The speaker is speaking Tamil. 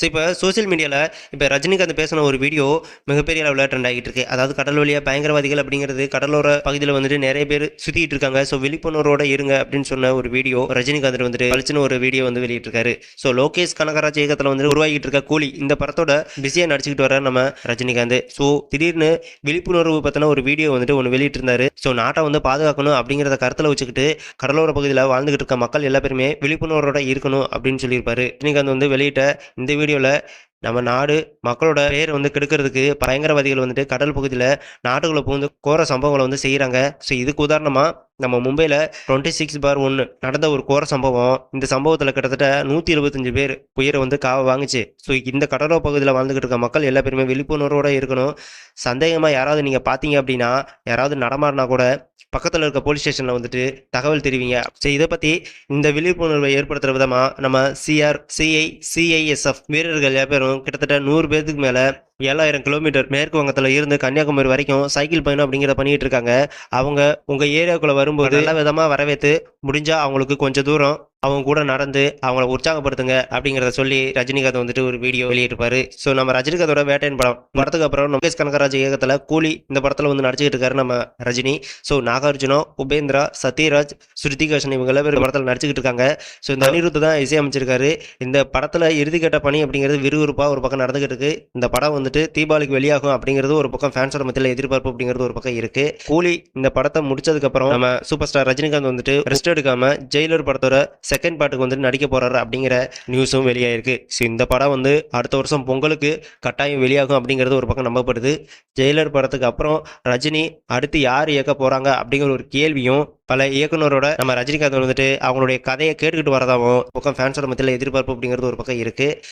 ஸோ இப்போ சோஷியல் மீடியாவில் இப்போ ரஜினிகாந்த் பேசின ஒரு வீடியோ மிகப்பெரிய அளவில் ட்ரெண்ட் ஆகிட்டு இருக்கு அதாவது கடல் வழியாக பயங்கரவாதிகள் அப்படிங்கிறது கடலோர பகுதியில் வந்துட்டு நிறைய பேர் சுற்றிட்டு இருக்காங்க. ஸோ விழிப்புணர்வோட இருங்க அப்படின்னு சொன்ன ஒரு வீடியோ ரஜினிகாந்த் வந்துட்டு பளிச்சுன்னு ஒரு வீடியோ வந்து வெளியிட்டிருக்காரு. ஸோ லோகேஷ் கனகராஜ் இயக்கத்தில் வந்து உருவாகிட்டு இருக்க கூலி இந்த படத்தோட பிஸியாக நடிச்சுக்கிட்டு வர நம்ம ரஜினிகாந்த். ஸோ திடீர்னு விழிப்புணர்வு பற்றின ஒரு வீடியோ வந்துட்டு ஒன்று வெளியிட்டிருந்தாரு. ஸோ நாட்டை வந்து பாதுகாக்கணும் அப்படிங்கிறத கருத்தில் வச்சுக்கிட்டு கடலோர பகுதியில் வாழ்ந்துகிட்டு இருக்க மக்கள் எல்லா பேருமே விழிப்புணர்வோட இருக்கணும் அப்படின்னு சொல்லியிருப்பாரு. ரஜினிகாந்த் வந்து வெளியிட்ட இந்த வீடியோவில் நம்ம நாடு மக்களோட பேர் வந்து கெடுக்கிறதுக்கு பயங்கரவாதிகள் வந்துட்டு கடல் பகுதியில் நாட்டுக்குள்ளே புகுந்து கோர சம்பவங்களை வந்து செய்கிறாங்க ஸோ இதுக்கு உதாரணமாக நம்ம மும்பையில் டுவெண்ட்டி சிக்ஸ் பார் ஒன்று நடந்த ஒரு கோர சம்பவம். இந்த சம்பவத்தில் கிட்டத்தட்ட நூற்றி இருபத்தஞ்சு பேர் உயிரை வந்து காவ வாங்குச்சு. ஸோ இந்த கடலோர பகுதியில் வாழ்ந்துகிட்டு இருக்க மக்கள் எல்லா பேருமே விழிப்புணர்வோட இருக்கணும். சந்தேகமாக யாராவது நீங்கள் பார்த்தீங்க அப்படின்னா யாராவது நடமாடினா கூட பக்கத்தில் இருக்க போலீஸ் ஸ்டேஷனில் வந்துட்டு தகவல் தெரிவிங்க. ஸோ இதை பற்றி இந்த விழிப்புணர்வை ஏற்படுத்துகிற விதமாக நம்ம சிஆர் சிஐ சிஐஎஸ்எஃப் வீரர்கள் எல்லா பேரும் கிட்டத்தட்ட நூறு பேர்த்துக்கு மேலே ஏழாயிரம் கிலோமீட்டர் மேற்கு வங்கத்தில் இருந்து கன்னியாகுமரி வரைக்கும் சைக்கிள் பயணம் அப்படிங்கிறத பண்ணிகிட்டு இருக்காங்க. அவங்க உங்கள் ஏரியாவுக்குள்ளே வரும்போது நல்ல விதமாக வரவேற்று முடிஞ்சால் அவங்களுக்கு கொஞ்சம் தூரம் அவங்க கூட நடந்து அவங்கள உற்சாகப்படுத்துங்க அப்படிங்கிறத சொல்லி ரஜினிகாந்த் வந்துட்டு ஒரு வீடியோ வெளியிட்டிருப்பாரு. ஸோ நம்ம ரஜினிகாந்தோட வேட்டையன் படம் படத்துக்கு அப்புறம் லோகேஷ் கனகராஜ் இயக்கத்தில் கூலி இந்த படத்தில் வந்து நடிச்சுக்கிட்டு இருக்காரு நம்ம ரஜினி. ஸோ நாகார்ஜுனா உபேந்திரா சத்யராஜ் ஸ்ருதிகாஷன் இவங்க எல்லாம் பேர் படத்தில் நடிச்சுக்கிட்டு இருக்காங்க. ஸோ இந்த அனிருத் தான் இசையமைச்சிருக்காரு. இந்த படத்தில் இறுதிக்கட்ட பணி அப்படிங்கிறது விறுவிறுப்பாக ஒரு பக்கம் நடந்துகிட்டு இருக்கு. இந்த படம் வந்துட்டு தீபாவளிக்கு வெளியாகும் அப்படிங்கிறது ஒரு பக்கம் ஃபேன்ஸோட மத்தியில் எதிர்பார்ப்பு அப்படிங்கிறது ஒரு பக்கம் இருக்கு. கூலி இந்த படத்தை முடிச்சதுக்கப்புறம் நம்ம சூப்பர் ஸ்டார் ரஜினிகாந்த் வந்துட்டு ரெஸ்ட் எடுக்காம ஜெயிலர் படத்தோட செகண்ட் பாட்டுக்கு வந்து நடிக்க போறாரு அப்படிங்கிற நியூஸும் வெளியாயிருக்கு. ஸோ இந்த படம் வந்து அடுத்த வருஷம் பொங்கலுக்கு கட்டாயம் வெளியாகும் அப்படிங்கிறது ஒரு பக்கம் நம்பப்படுது. ஜெயிலர் படத்துக்கு அப்புறம் ரஜினி அடுத்து யார் இயக்க போறாங்க அப்படிங்கிற ஒரு கேள்வியும் பல இயக்குனரோட நம்ம ரஜினிகாந்த் வந்துட்டு அவங்களுடைய கதையை கேட்டுக்கிட்டு வரதாவும் பக்கம் ஃபேன்ஸோட மத்தியில் எதிர்பார்ப்பு அப்படிங்கிறது ஒரு பக்கம் இருக்கு.